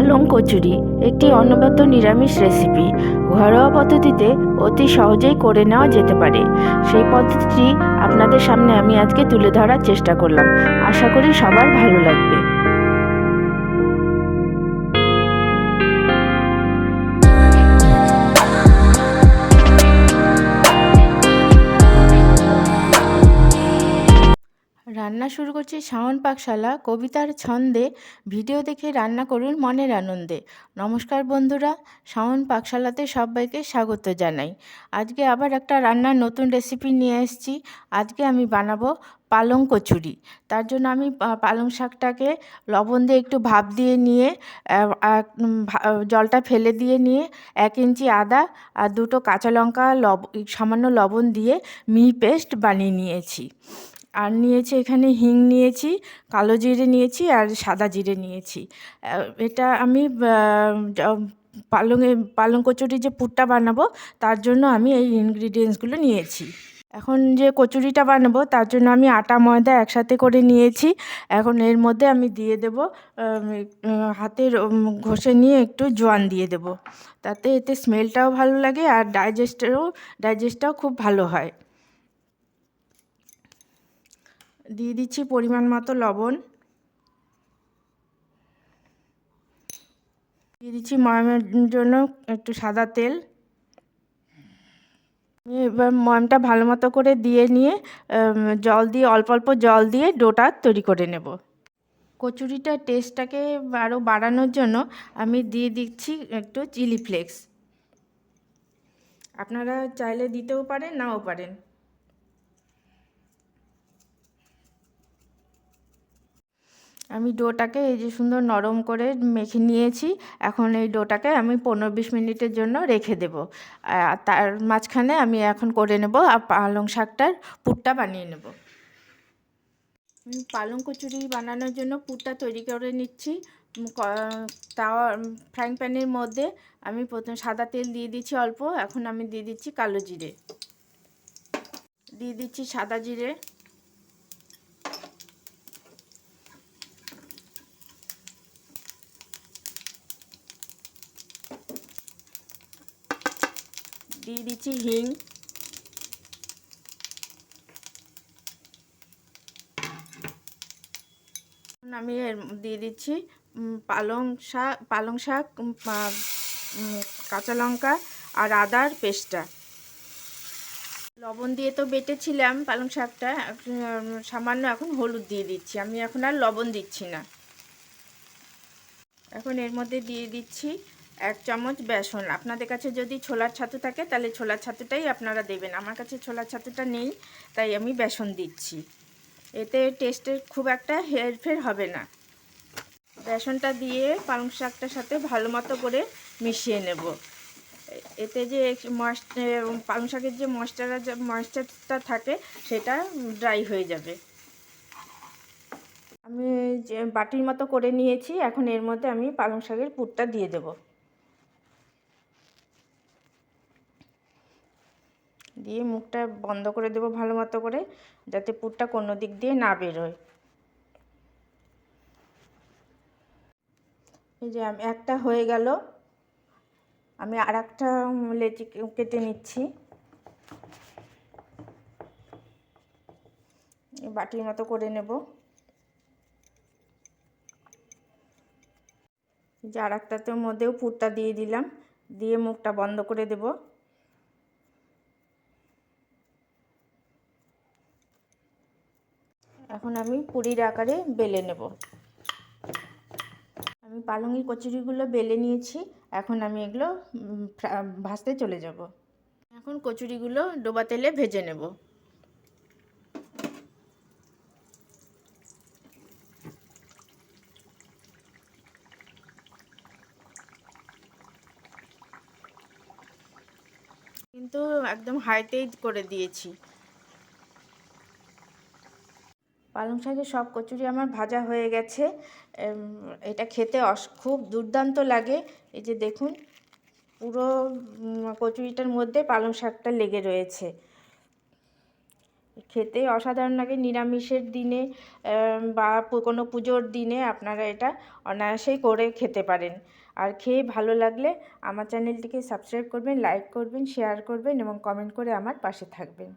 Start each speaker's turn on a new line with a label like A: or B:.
A: পালং কচুরি একটি অনবদ্য নিরামিষ রেসিপি ঘরোয়া পদ্ধতিতে অতি সহজেই করে নেওয়া যেতে পারে। সেই পদ্ধতিটি আপনাদের সামনে আমি আজকে তুলে ধরার চেষ্টা করলাম। আশা করি সবার ভালো লাগবে। রান্না শুরু করছি শাওন পাকশালা, কবিতার ছন্দে। ভিডিও দেখে রান্না করুন মনের আনন্দে। নমস্কার বন্ধুরা, শাওন পাকশালাতে সবাইকে স্বাগত জানাই। আজকে আবার একটা রান্নার নতুন রেসিপি নিয়ে এসেছি। আজকে আমি বানাবো পালং কচুরি। তার জন্য আমি পালং শাকটাকে লবণ দিয়ে একটু ভাপ দিয়ে নিয়ে জলটা ফেলে দিয়ে নিয়ে, এক ইঞ্চি আদা আর দুটো কাঁচা লঙ্কা, লব, সামান্য লবণ দিয়ে মিহি পেস্ট বানিয়ে নিয়েছি। আর নিয়েছি এখানে হিং নিয়েছি, কালো জিরে নিয়েছি আর সাদা জিরে নিয়েছি। এটা আমি পালংয়ে পালং কচুরি যে পুরটা বানাবো, তার জন্য আমি এই ইনগ্রিডিয়েন্টসগুলো নিয়েছি। এখন যে কচুরিটা বানাবো, তার জন্য আমি আটা, ময়দা একসাথে করে নিয়েছি। এখন এর মধ্যে আমি দিয়ে দেব হাতের ঘষে নিয়ে একটু জোয়ান দিয়ে দেব। তাতে এতে স্মেলটাও ভালো লাগে আর ডাইজেস্টেরও ডাইজেস্টটাও খুব ভালো হয়। দিয়ে দিচ্ছি পরিমাণ মতো লবণ। দিয়ে দিচ্ছি ময়মের জন্য একটু সাদা তেল। এবার ময়মটা ভালো মতো করে দিয়ে নিয়ে জল দিয়ে, অল্প অল্প জল দিয়ে ডোটা তৈরি করে নেব। কচুরিটার টেস্টটাকে আরও বাড়ানোর জন্য আমি দিয়ে দিচ্ছি একটু চিলি ফ্লেক্স। আপনারা চাইলে দিতেও পারেন, নাও পারেন। আমি ডোটাকে এই যে সুন্দর নরম করে মেখে নিয়েছি। এখন এই ডোটাকে আমি পনেরো বিশ মিনিটের জন্য রেখে দেব। আর তার মাঝখানে আমি এখন করে নেব আর পালং শাকটার পুরটা বানিয়ে নেব। পালং কচুরি বানানোর জন্য পুরটা তৈরি করে নিচ্ছি। তাওয়া ফ্রাইং প্যানের মধ্যে আমি প্রথমে সাদা তেল দিয়ে দিচ্ছি অল্প। এখন আমি দিয়ে দিচ্ছি কালো জিরে। দিয়ে দিচ্ছি সাদা জিরে। দিয়ে দিচ্ছি হিং। আমি এর দিয়ে দিচ্ছি পালং শাক পালং শাক কাঁচা লঙ্কা আর আদার পেস্টটা। লবণ দিয়ে তো বেটেছিলাম পালং শাকটা সামান্য এখন হলুদ দিয়ে দিচ্ছি। আমি এখন আর লবণ দিচ্ছি না। এখন এর মধ্যে দিয়ে দিচ্ছি এক চামচ বেসন। আপনাদের কাছে যদি ছোলার ছাতু থাকে, তাহলে ছোলার ছাতুটাই আপনারা দেবেন। আমার কাছে ছোলার ছাতুটা নেই, তাই আমি বেসন দিচ্ছি। এতে টেস্টের খুব একটা হেরফের হবে না। বেসনটা দিয়ে পালং শাকটার সাথে ভালো মতো করে মিশিয়ে নেব। এতে যে পালং শাকের যে ময়েশ্চার ময়েশ্চারটা থাকে, সেটা ড্রাই হয়ে যাবে। আমি যে বাটির মতো করে নিয়েছি, এখন এর মধ্যে আমি পালং শাকের পুরটা দিয়ে দেব। দিয়ে মুখটা বন্ধ করে দেবো ভালো মতো করে, যাতে পুরটা কোনো দিক দিয়ে না বেরোয়। এই যে একটা হয়ে গেল। আমি আর একটা লেচি কেটে নিচ্ছি। বাটির মতো করে নেব। যে আর একটাতে মধ্যেও পুরটা দিয়ে দিলাম। দিয়ে মুখটা বন্ধ করে দেব। এখন আমি পুরীর আকারে বেলে নেব। আমি পালংয়ের কচুরিগুলো বেলে নিয়েছি, এখন আমি এগুলো ভাজতে চলে যাব। এখন কচুরিগুলো ডোবা তেলে ভেজে নেব। কিন্তু একদম হাইতেই করে দিয়েছি। পালং শাকের সব কচুরি আমার ভাজা হয়ে গেছে। এটা খেতে অস, খুব দুর্দান্ত লাগে। এই যে দেখুন, পুরো কচুরিটার মধ্যে পালং শাকটা লেগে রয়েছে। খেতে অসাধারণ লাগে নিরামিষের দিনে বা কোনো পুজোর দিনে আপনারা এটা অনায়াসেই করে খেতে পারেন। আর খেয়ে ভালো লাগলে আমার চ্যানেলটিকে সাবস্ক্রাইব করবেন, লাইক করবেন, শেয়ার করবেন এবং কমেন্ট করে আমার পাশে থাকবেন।